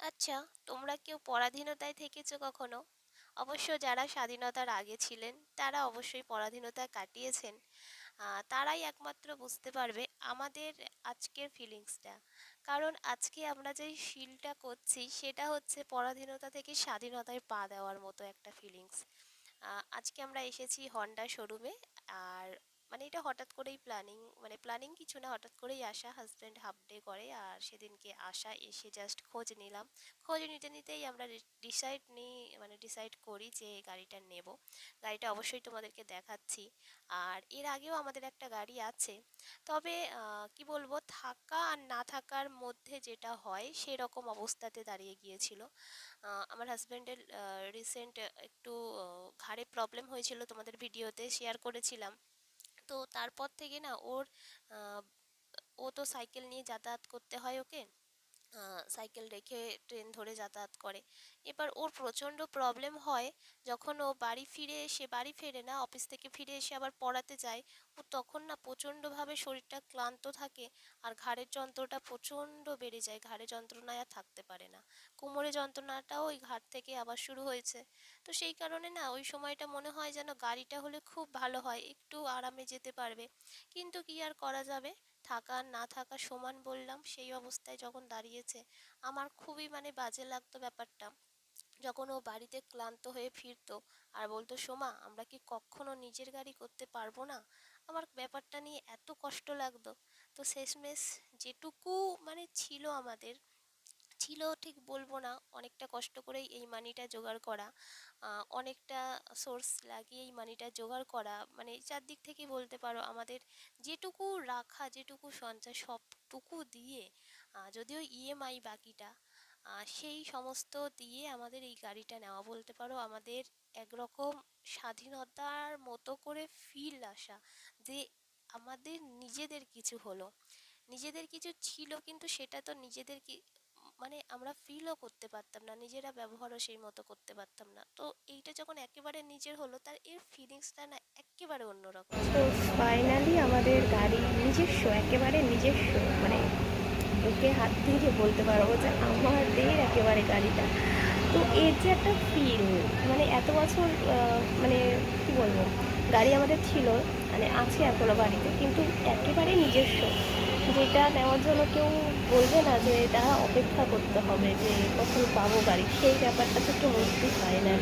আচ্ছা তোমরা কেউ পরাধীনতায় থেকেছো কখনো? অবশ্য যারা স্বাধীনতার আগে ছিলেন, তারা অবশ্যই পরাধীনতা কাটিয়েছেন। তারাই একমাত্র বুঝতে পারবে আমাদের আজকের ফিলিংসটা। কারণ আজকে আমরা যে শিলটা করছি, সেটা হচ্ছে পরাধীনতা থেকে স্বাধীনতায় পা দেওয়ার মতো একটা ফিলিংস। আজকে আমরা এসেছি হন্ডা শোরুমে, আর মানে এটা হঠাৎ করেই প্ল্যানিং মানে প্ল্যানিং কিছু না, হঠাৎ করেই আসা হাজব্যান্ড হাফ ডে করে আর সেদিনকে আসা এসে জাস্ট খোঁজ নিলাম। খোঁজ নিতে নিতেই আমরা ডিসাইড নিই মানে ডিসাইড করি যে গাড়িটা নেব। গাড়িটা অবশ্যই তোমাদেরকে দেখাচ্ছি। আর এর আগেও আমাদের একটা গাড়ি আছে। তবে কি বলব, থাকা আর না থাকার মধ্যে যেটা হয়, সেরকম অবস্থাতে দাঁড়িয়ে গিয়েছিল। আমার হাজব্যান্ডের রিসেন্ট একটু ঘাড়ে প্রবলেম হয়েছিল তোমাদের ভিডিওতে শেয়ার করেছিলাম। তো তারপর থেকে না ওর ও তো সাইকেল নিয়ে যাতায়াত করতে হয় ওকে। সাইকেল রেখে ট্রেন ধরে যাতায়াত করে। এবার ওর প্রচণ্ড প্রবলেম হয়, যখন ও বাড়ি ফিরে এসে, বাড়ি ফেরে না অফিস থেকে ফিরে এসে আবার পড়াতে যায়, ও তখন না প্রচণ্ডভাবে শরীরটা ক্লান্ত থাকে আর ঘাড়ের যন্ত্রটা প্রচণ্ড বেড়ে যায়, ঘাড়ে যন্ত্রণায় আর থাকতে পারে না। কোমরে যন্ত্রণাটাও ওই ঘাট থেকে আবার শুরু হয়েছে। তো সেই কারণে না ওই সময়টা মনে হয় যেন গাড়িটা হলে খুব ভালো হয়, একটু আরামে যেতে পারবে। কিন্তু কি আর করা যাবে? থাকা, না থাকা সমান বললাম, সেই অবস্থায় যখন দাঁড়িয়েছে, আমার খুবই মানে বাজে লাগতো ব্যাপারটা। যখন ও বাড়িতে ক্লান্ত হয়ে ফিরতো, আর বলতো, সোমা, আমরা কি কখনো নিজের গাড়ি করতে পারব না? আমার ব্যাপারটা নিয়ে এত কষ্ট লাগতো। তো শেষমেশ যেটুকু মানে ছিল আমাদের ছিল ঠিক বলব না। অনেকটা কষ্ট করেই এই মানিটা জোগাড় করা। অনেকটা সোর্স লাগিয়ে এই মানিটা জোগাড় করা। মানে চারদিক থেকে বলতে পারো আমাদের যেটুকু রাখা, যেটুকু সঞ্চয় সবটুকু দিয়ে যদিও ইএমআই বাকিটা সেই সমস্ত দিয়ে আমাদের এই গাড়িটা নেওয়া। বলতে পারো আমাদের একরকম স্বাধীনতার মতো করে ফিল আসা যে আমাদের নিজেদের কিছু হলো। নিজেদের কিছু ছিল কিন্তু সেটা তো নিজেদের মানে আমরা ফিলও করতে পারতাম না, নিজেরা ব্যবহারও সেই মতো করতে পারতাম না। তো এইটা যখন একেবারে নিজের হলো, তার এর ফিলিংসটা না একেবারে অন্যরকম। তো ফাইনালি আমাদের গাড়ি নিজস্ব, একেবারে নিজস্ব মানে বুকে হাত দিয়ে বলতে পারব যে আমাদের একেবারে গাড়িটা। তো এর যে একটা ফিল মানে এত বছর মানে কি বলব, গাড়ি আমাদের ছিল মানে আছে এখনও বাড়িতে, কিন্তু একেবারে নিজস্ব। যেটা নেওয়ার জন্য কেউ বলবে না যে এটা অপেক্ষা করতে হবে যে কখন পাবো গাড়ি, সেই ব্যাপারটা তো একটু মধ্যে হয় না।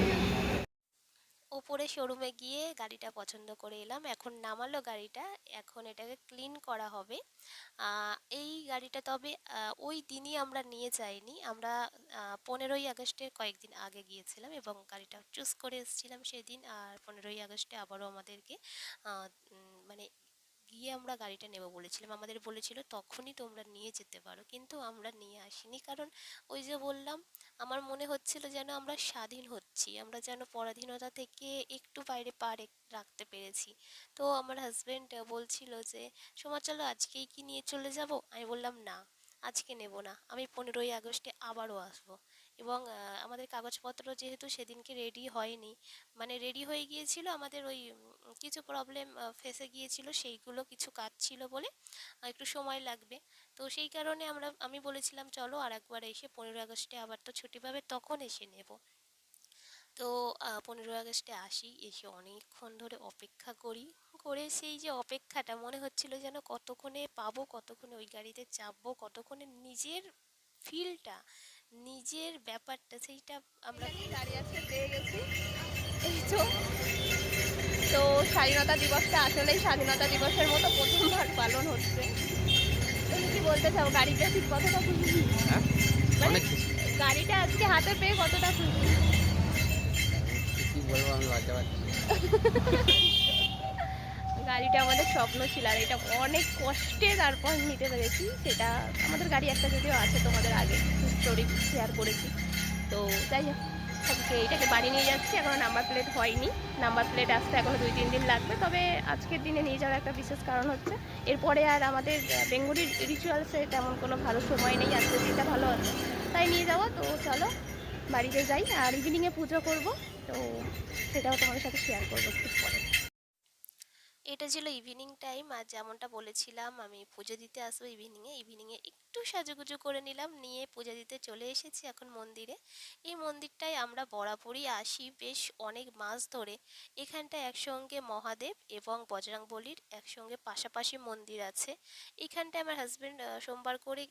ওপরে শোরুমে গিয়ে গাড়িটা পছন্দ করে এলাম, এখন নামালো গাড়িটা, এখন এটাকে ক্লিন করা হবে। এই গাড়িটা তবে ওই দিনই আমরা নিয়ে যাইনি, আমরা পনেরোই আগস্টের কয়েকদিন আগে গিয়েছিলাম এবং গাড়িটা চুজ করে এসেছিলাম সেদিন, আর পনেরোই আগস্টে আবারও আমাদেরকে মানে গিয়ে আমরা গাড়িটা নেব বলেছিলাম। আমাদের বলেছিল, তখনই তোমরা নিয়ে যেতে পারো। কিন্তু আমরা নিয়ে আসিনি। কারণ ওই যে বললাম, আমার মনে হচ্ছিল যেন আমরা স্বাধীন হচ্ছি। আমরা যেন পরাধীনতা থেকে একটু বাইরে পা রাখতে পেরেছি। তো আমার হাজবেন্ড বলছিল যে, সোমা, চলো আজকেই কি নিয়ে চলে যাব? আমি বললাম, না, আজকে নেব না। আমি পনেরোই আগস্টে আবারও আসব। এবং আমাদের কাগজপত্র যেহেতু সেদিনকে রেডি হয়নি মানে রেডি হয়ে গিয়েছিল, আমাদের ওই কিছু প্রবলেম ফেসে গিয়েছিল, সেইগুলো কিছু কাজ ছিল বলে একটু সময় লাগবে। তো সেই কারণে আমরা, আমি বলেছিলাম, চলো আর একবার এসে পনেরোই আগস্টে আবার তো ছুটি পাবে, তখন এসে নেব। তো পনেরোই আগস্টে আসি, এসে অনেকক্ষণ ধরে অপেক্ষা করি, করে সেই যে অপেক্ষাটা, মনে হচ্ছিল যেন কতক্ষণে পাবো, কতক্ষণে ওই গাড়িতে চাপবো, কতক্ষণে নিজের ফিলটা নিজের ব্যাপারটা সেইটা আমরা দাঁড়িয়ে আছে পেয়ে গেছি। এই তো তো স্বাধীনতা দিবসটা আসলেই স্বাধীনতা দিবসের মতো প্রথমবার পালন হচ্ছে। তুমি কি বলতে চাও গাড়িটা ঠিক কতটা খুশি? হ্যাঁ মানে গাড়িটা আজকে হাতে পেয়ে কতটা খুশি? কি বলব আমি লজ্জা পাচ্ছি। গাড়িটা আমাদের স্বপ্ন ছিল আর এটা অনেক কষ্টে তারপর নিতে পেরেছি। সেটা আমাদের গাড়ি একটা যদিও আছে তোমাদের আগে স্টোরি শেয়ার করেছি। তো যাই হোক, আজকে এটাকে বাড়ি নিয়ে যাচ্ছি। এখনও নাম্বার প্লেট হয়নি। নাম্বার প্লেট আসতে এখনও দুই, তিন দিন লাগবে। তবে আজকের দিনে নিয়ে যাওয়ার একটা বিশেষ কারণ হচ্ছে, এরপরে আর আমাদের বেঙ্গলি রিচুয়ালসে তেমন কোনো ভালো সময় নেই। আজকের দিনটা ভালো আছে। তাই নিয়ে যাওয়া তো চলো, বাড়িতে যাই আর ইভিনিংয়ে পুজো করব। তো সেটাও তোমাদের সাথে শেয়ার করব একটু পরে। এটা ছিল ইভিনিং টাইম আর যেমনটা বলেছিলাম, আমি পুজো দিতে আসব ইভিনিংয়ে ইভিনিংয়ে একটু সাজুগুজু করে নিলাম, নিয়ে পুজো দিতে চলে এসেছি এখন মন্দিরে। এই মন্দিরটায় আমরা বরাবরই আসি বেশ অনেক মাস ধরে। এখানটায় একসঙ্গে মহাদেব এবং বজরংবলির একসঙ্গে পাশাপাশি মন্দির আছে। এখানটায় আমার হাজব্যান্ড সোমবার করে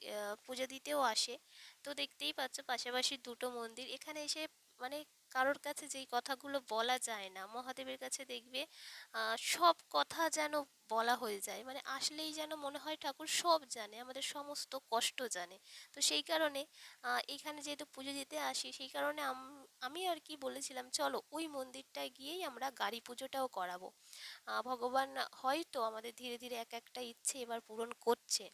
পুজো দিতেও আসে। তো দেখতেই পাচ্ছ পাশাপাশি দুটো মন্দির। এখানে এসে মানে কারোর কাছে যেই কথাগুলো বলা যায় না, মহাদেবের কাছে দেখবে সব কথা যেন বলা হয়ে যায়। মানে আসলেই যেন মনে হয় ঠাকুর সব জানে, আমাদের সমস্ত কষ্ট জানে। তো সেই কারণে এখানে যেহেতু পুজো দিতে আসি, সেই কারণে আম- আর কি বলেছিলাম, চলো ওই মন্দিরটায় গিয়েই আমরা গাড়ি পুজোটাও করাবো। ভগবান হয়তো আমাদের ধীরে ধীরে এক একটা ইচ্ছে এবার পূরণ করছে।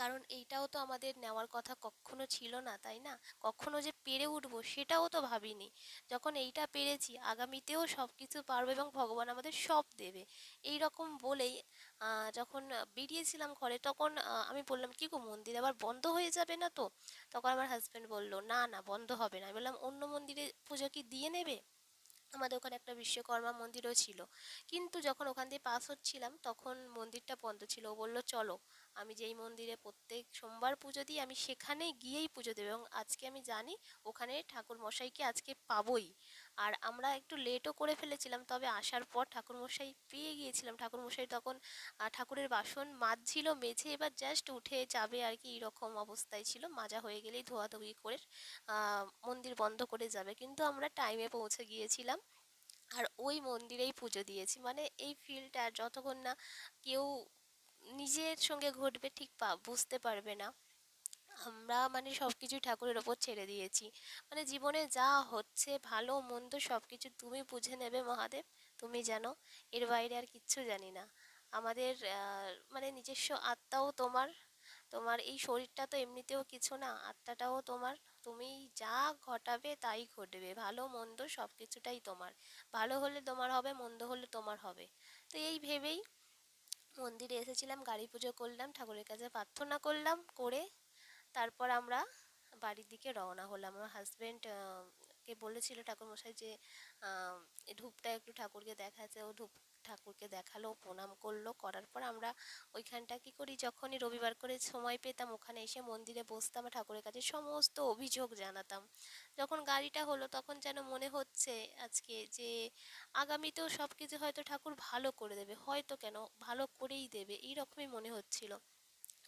কারণ এইটাও তো আমাদের নেওয়ার কথা কখনো ছিল না, তাই না? কখনো যে পেরে উঠবো সেটাও তো ভাবিনি। যখন এইটা পেরেছি, আগামীতেও সব কিছু পারব এবং ভগবান আমাদের সব দেবে। এই রকম বলেই যখন বেরিয়েছিলাম ঘরে তখন আমি বললাম, কি গো মন্দির আবার বন্ধ হয়ে যাবে না তো? তখন আমার হাজব্যান্ড বলল, না না, বন্ধ হবে না। আমি বললাম, অন্য মন্দিরে পুজো কি দিয়ে নেবে? আমাদের ওখানে একটা বিশ্বকর্মা মন্দিরও ছিল। কিন্তু যখন ওখান দিয়ে পাস হচ্ছিলাম, তখন মন্দিরটা বন্ধ ছিল। ও বলল, চলো আমি যেই মন্দিরে প্রত্যেক সোমবার পুজো দিই, আমি সেখানে গিয়েই পুজো দেবো এবং আজকে আমি জানি ওখানে ঠাকুর মশাইকে আজকে পাবই। আর আমরা একটু লেটও করে ফেলেছিলাম, তবে আসার পর ঠাকুর মশাই পেয়ে গিয়েছিলাম। ঠাকুর মশাই তখন ঠাকুরের বাসন মাজছিল, মেঝে এবার জাস্ট উঠে যাবে আর কি, এরকম অবস্থায় ছিল। মাজা হয়ে গেলেই ধোয়াধুয়ি করে মন্দির বন্ধ করে যাবে। কিন্তু আমরা টাইমে পৌঁছে গিয়েছিলাম আর ওই মন্দিরেই পুজো দিয়েছি। মানে এই ফিলটা যতক্ষণ না কেউ নিজের সঙ্গে ঘটবে ঠিক বুঝতে পারবে না। আমরা মানে সব কিছুই ঠাকুরের ওপর ছেড়ে দিয়েছি। মানে জীবনে যা হচ্ছে, ভালো, মন্দ সব কিছু তুমি বুঝে নেবে মহাদেব, তুমি জানো। এর বাইরে আর কিচ্ছু জানি না। আমাদের মানে নিজস্ব আত্মাও তোমার। তোমার এই শরীরটা তো এমনিতেও কিছু না, আত্মাটাও তোমার। তুমি যা ঘটাবে তাই ঘটবে। ভালো, মন্দ সব কিছুটাই তোমার। ভালো হলে তোমার হবে, মন্দ হলে তোমার হবে। তো এই ভেবেই মন্দিরে এসেছিলাম, গাড়ি পুজো করলাম, ঠাকুরের কাছে প্রার্থনা করলাম, করে তারপর আমরা বাড়ির দিকে রওনা হলাম। আমার হাজব্যান্ড কে বলেছিল ঠাকুরমশাই যে ধূপটা একটু ঠাকুরকে দেখাতে, ও ধূপ ঠাকুরকে দেখাল, প্রণাম করল, করার পর আমরা ওইখানটা কি করি, যখনই রবিবার করে সময় পেতাম, ওখানে এসে মন্দিরে বসতাম, ঠাকুরের কাছে সমস্ত অভিযোগ জানাতাম। যখন গাড়িটা হলো, তখন যেন মনে হচ্ছে আজকে যে, আগামীতেও সব কিছু হয়তো ঠাকুর ভালো করে দেবে, হয়তো কেন ভালো করেই দেবে এই রকমই মনে হচ্ছিল।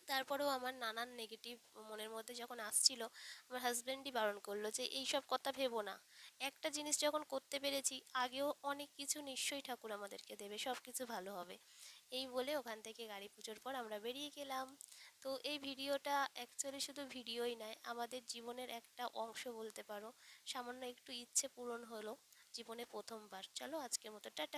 তারপরেও আমার নানান নেগেটিভ মনের মধ্যে যখন আসছিল, আমার হাজব্যান্ডই বারণ করল যে, এই সব কথা ভেবো না। একটা জিনিস যখন করতে পেরেছি, আগেও অনেক কিছু নিশ্চয়ই ঠাকুর আমাদেরকে দেবে, সব কিছু ভালো হবে। এই বলে ওখান থেকে গাড়ি পুজোর পর আমরা বেরিয়ে গেলাম। তো এই ভিডিওটা অ্যাকচুয়ালি শুধু ভিডিওই নয়, আমাদের জীবনের একটা অংশ বলতে পারো। সামান্য একটু ইচ্ছে পূরণ হলো জীবনে প্রথমবার। চলো আজকের মতো, টাটা।